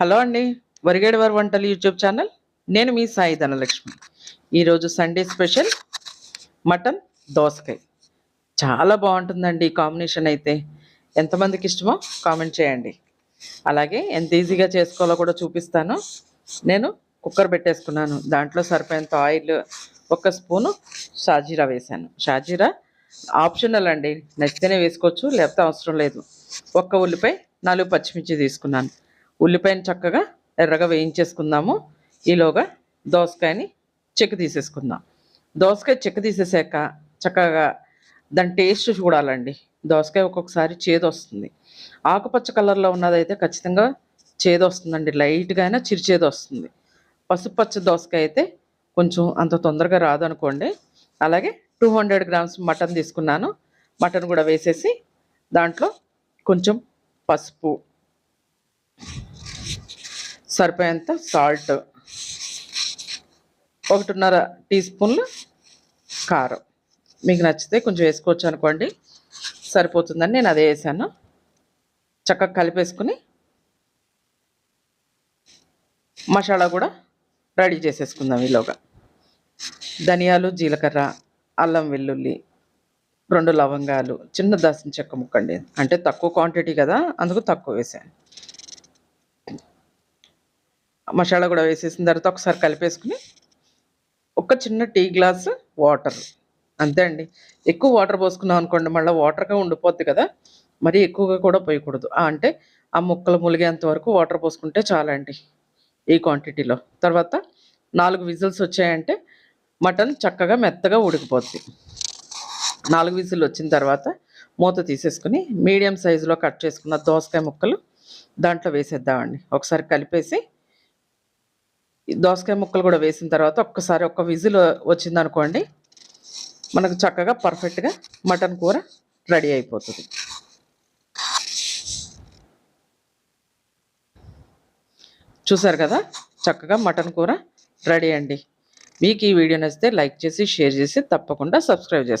Hello అండి వరిగేడివారి వంటలు YouTube channel. నేను మీ సాయి ధనలక్ష్మి. ఈరోజు సండే స్పెషల్ మటన్ దోసకాయ. చాలా బాగుంటుందండి ఈ కాంబినేషన్ అయితే. ఎంతమందికి ఇష్టమో కామెంట్ చేయండి. అలాగే ఎంత ఈజీగా చేసుకోవాలో కూడా చూపిస్తాను. నేను కుక్కర్ పెట్టేసుకున్నాను. దాంట్లో సరిపోయేంత ఆయిల్ ఒక స్పూను షాజీరా వేశాను. షాజీరా ఆప్షనల్ అండి. నచ్చితేనే వేసుకోవచ్చు లేకపోతే అవసరం లేదు. ఒక్క ఉల్లిపాయ నాలుగు పచ్చిమిర్చి తీసుకున్నాను. ఉల్లిపాయని చక్కగా ఎర్రగా వేయించేసుకుందాము. ఈలోగా దోసకాయని చెక్కు తీసేసుకుందాం. దోసకాయ చెక్కు తీసేసాక చక్కగా దాని టేస్ట్ చూడాలండి. దోసకాయ ఒక్కొక్కసారి చేదు వస్తుంది ఆకుపచ్చ కలర్లో ఉన్నదైతే ఖచ్చితంగా చేదు వస్తుందండి లైట్గా అయినా చిరుచేదు వస్తుంది పసుపచ్చ దోసకాయ అయితే కొంచెం అంత తొందరగా రాదు అనుకోండి అలాగే టూ హండ్రెడ్ గ్రామ్స్ మటన్ తీసుకున్నాను. మటన్ కూడా వేసేసి దాంట్లో కొంచెం పసుపు సరిపోయేంత సాల్ట్ ఒకటిన్నర టీ స్పూన్లు కారం. మీకు నచ్చితే కొంచెం వేసుకోవచ్చు అనుకోండి. సరిపోతుందని నేను అదే వేసాను. చక్కగా కలిపేసుకుని మసాలా కూడా రెడీ చేసేసుకుందాం ఈలోగా. ధనియాలు జీలకర్ర అల్లం వెల్లుల్లి రెండు లవంగాలు చిన్న దాసిన చెక్క ముక్కండి. అంటే తక్కువ క్వాంటిటీ కదా అందుకు తక్కువ వేసాను. మసాలా కూడా వేసేసిన తర్వాత ఒకసారి కలిపేసుకుని ఒక చిన్న టీ గ్లాస్ వాటర్. అంతే అండి. ఎక్కువ వాటర్ పోసుకున్నాం అనుకోండి మళ్ళీ వాటర్గా ఉండిపోద్ది కదా. మరి ఎక్కువగా కూడా పోయకూడదు. అంటే ఆ ముక్కలు ములిగేంత వరకు వాటర్ పోసుకుంటే చాలండి ఈ క్వాంటిటీలో. తర్వాత నాలుగు విజిల్స్ వచ్చాయంటే మటన్ చక్కగా మెత్తగా ఉడికిపోద్ది. నాలుగు విజిల్ వచ్చిన తర్వాత మూత తీసేసుకుని మీడియం సైజులో కట్ చేసుకున్న దోసకాయ ముక్కలు దాంట్లో వేసేద్దామండి. ఒకసారి కలిపేసి దోసకాయ ముక్కలు కూడా వేసిన తర్వాత ఒక్కసారి ఒక్క విజిల్ వచ్చిందనుకోండి మనకు చక్కగా పర్ఫెక్ట్గా మటన్ కూర రెడీ అయిపోతుంది. చూసారు కదా? చక్కగా మటన్ కూర రెడీ అండి. మీకు ఈ వీడియో నచ్చితే లైక్ చేసి షేర్ చేసి తప్పకుండా సబ్స్క్రైబ్ చేసుకోండి.